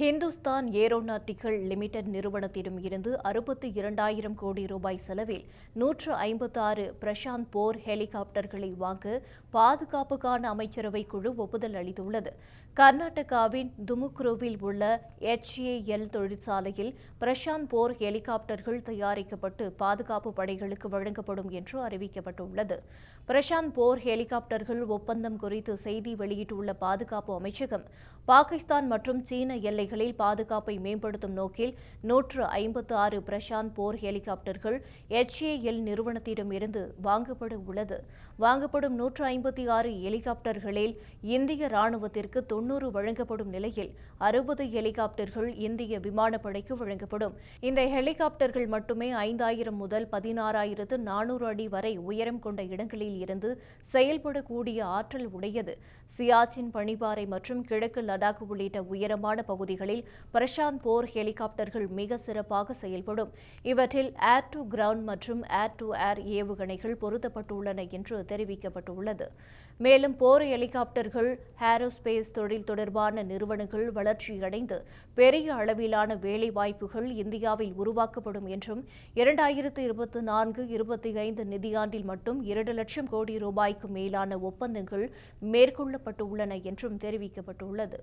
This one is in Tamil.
ஹிந்துஸ்தான் ஏரோநாட்டிகள் லிமிடெட் நிறுவனத்திடம் இருந்து அறுபத்தி இரண்டாயிரம் கோடி ரூபாய் செலவில் நூற்று ஐம்பத்தாறு பிரசாந்த் போர் ஹெலிகாப்டர்களை வாங்க பாதுகாப்புக்கான அமைச்சரவை குழு ஒப்புதல் அளித்துள்ளது. கர்நாடகாவின் துமுக்ரூவில் உள்ள எச்ஏஎல் தொழிற்சாலையில் பிரசாந்த் போர் ஹெலிகாப்டர்கள் தயாரிக்கப்பட்டு பாதுகாப்பு படைகளுக்கு வழங்கப்படும் என்று அறிவிக்கப்பட்டுள்ளது. பிரசாந்த் போர் ஹெலிகாப்டர்கள் ஒப்பந்தம் குறித்து செய்தி வெளியிட்டுள்ள பாதுகாப்பு அமைச்சகம் பாகிஸ்தான் மற்றும் சீன எல்லைகளில் பாதுகாப்பை மேம்படுத்தும் நோக்கில் நூற்று ஐம்பத்து ஆறு பிரசாந்த் போர் ஹெலிகாப்டர்கள் எச்ஏஎல் நிறுவனத்திடமிருந்து வாங்கப்பட உள்ளது. வாங்கப்படும் நூற்று ஐம்பத்தி ஆறு ஹெலிகாப்டர்களில் இந்திய ராணுவத்திற்கு தொன்னூறு வழங்கப்படும் நிலையில் அறுபது ஹெலிகாப்டர்கள் இந்திய விமானப்படைக்கு வழங்கப்படும். இந்த ஹெலிகாப்டர்கள் மட்டுமே ஐந்தாயிரம் முதல் பதினாறாயிரத்து நானூறு அடி வரை உயரம் கொண்ட இடங்களில் இருந்து செயல்படக்கூடிய ஆற்றல் உடையது. சியாச்சின் பனிப்பாறை மற்றும் கிழக்கு லடாக் உள்ளிட்ட உயரமான பகுதிகளில் பிரசாந்த் போர் ஹெலிகாப்டர்கள் மிக சிறப்பாக செயல்படும். இவற்றில் ஏர் டு கிரவுண்ட் மற்றும் ஏர் டு ஏர் ஏவுகணைகள் பொருத்தப்பட்டுள்ளன என்று தெரிவிக்கப்பட்டுள்ளது. மேலும் போர் ஹெலிகாப்டர்கள் ஏரோஸ்பேஸ் தொழில் தொடர்பான நிறுவனங்கள் வளர்ச்சியடைந்து பெரிய அளவிலான வேலைவாய்ப்புகள் இந்தியாவில் உருவாக்கப்படும் என்றும் இரண்டாயிரத்து இருபத்தி நான்கு இருபத்தி ஐந்து நிதியாண்டில் மட்டும் இரண்டு லட்சம் கோடி ரூபாய்க்கு மேலான ஒப்பந்தங்கள் மேற்கொள்ளப்பட்டுள்ளன என்றும் தெரிவிக்கப்பட்டுள்ளது.